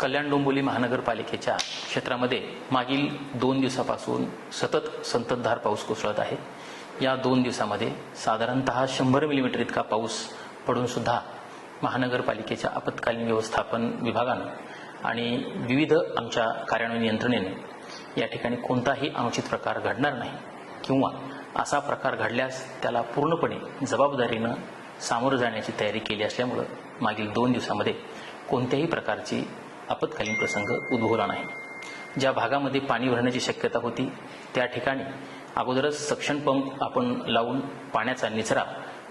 कल्याण डोंबिवली महानगरपालिकेच्या क्षेत्रामध्ये मागील दोन दिवसापासून सतत संततधार पाऊस कोसळत आहे. या दोन दिवसामध्ये साधारणतः शंभर मिलीमीटर इतका पाऊस पडून सुद्धा महानगरपालिकेच्या आपत्कालीन व्यवस्थापन विभागानं आणि विविध आमच्या कार्यान्वयन यंत्रणेने या ठिकाणी कोणताही अनुचित प्रकार घडणार नाही किंवा असा प्रकार घडल्यास त्याला पूर्णपणे जबाबदारीनं सामोरं जाण्याची तयारी केली असल्यामुळं मागील दोन दिवसामध्ये कोणत्याही प्रकारची आपत्कालीन प्रसंग उद्भवला नाही. ज्या भागामध्ये पाणी भरण्याची शक्यता होती त्या ठिकाणी अगोदरच सक्शन पंप आपण लावून पाण्याचा निचरा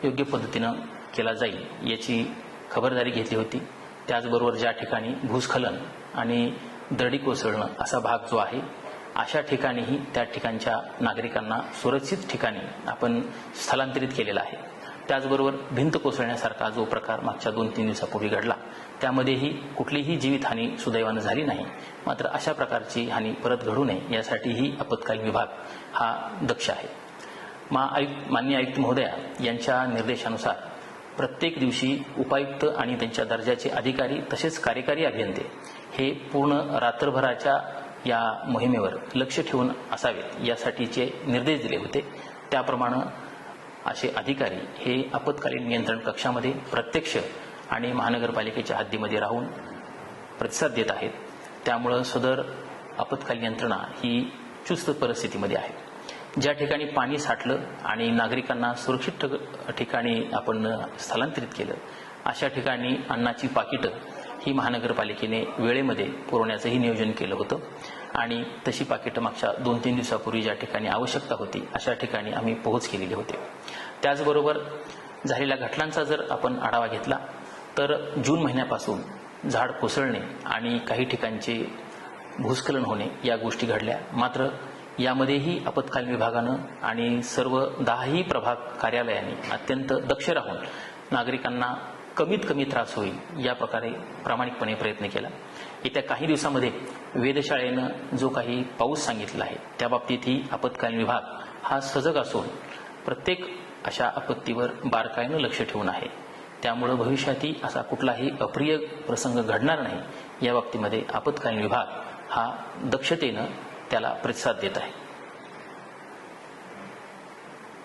योग्य पद्धतीनं केला जाईल याची खबरदारी घेतली होती. त्याचबरोबर ज्या ठिकाणी भूस्खलन आणि दरडी कोसळणं असा भाग जो आहे अशा ठिकाणीही त्या ठिकाणच्या नागरिकांना सुरक्षित ठिकाणी आपण स्थलांतरित केलेलं आहे. त्याचबरोबर भिंत कोसळण्यासारखा जो प्रकार मागच्या दोन तीन दिवसापूर्वी घडला त्यामध्येही कुठलीही जीवितहानी सुदैवानं झाली नाही. मात्र अशा प्रकारची हानी परत घडू नये यासाठीही आपत्कालीन विभाग हा दक्ष आहे. मा आयुक्त मान्य आयुक्त महोदया यांच्या निर्देशानुसार प्रत्येक दिवशी उपायुक्त आणि त्यांच्या दर्जाचे अधिकारी तसेच कार्यकारी अभियंते हे पूर्ण रात्रभराच्या या मोहिमेवर लक्ष ठेवून असावेत यासाठीचे निर्देश दिले होते. त्याप्रमाणे असे अधिकारी हे आपत्कालीन नियंत्रण कक्षामध्ये प्रत्यक्ष आणि महानगरपालिकेच्या हद्दीमध्ये राहून प्रतिसाद देत आहेत. त्यामुळं सदर आपत्कालीन यंत्रणा ही चुस्त परिस्थितीमध्ये आहे. ज्या ठिकाणी पाणी साठलं आणि नागरिकांना सुरक्षित ठिकाणी आपण स्थलांतरित केलं अशा ठिकाणी अन्नाची पाकिटं ही महानगरपालिकेने वेळेमध्ये पुरवण्याचंही नियोजन केलं होतं. आणि तशी पाकिटं मागच्या दोन तीन दिवसापूर्वी ज्या ठिकाणी आवश्यकता होती अशा ठिकाणी आम्ही पोहोच केलेले होते. त्याचबरोबर झालेल्या घटनांचा जर आपण आढावा घेतला तर जून महिन्यापासून झाड कोसळणे आणि काही ठिकाणचे भूस्खलन होणे या गोष्टी घडल्या. मात्र यामध्येही आपत्कालीन विभागानं आणि सर्व दहाही प्रभाग कार्यालयाने अत्यंत दक्ष राहून नागरिकांना कमीत कमी त्रास होईल या प्रकारे प्रामाणिकपणे प्रयत्न केला. येत्या काही दिवसामध्ये वेधशाळेनं जो काही पाऊस सांगितला आहे त्या बाबतीतही आपत्कालीन विभाग हा सजग असून प्रत्येक अशा आपत्तीवर बारकाईनं लक्ष ठेवून आहे. त्यामुळं भविष्यातही असा कुठलाही अप्रिय प्रसंग घडणार नाही या बाबतीमध्ये आपत्कालीन विभाग हा दक्षतेनं त्याला प्रतिसाद देत आहे.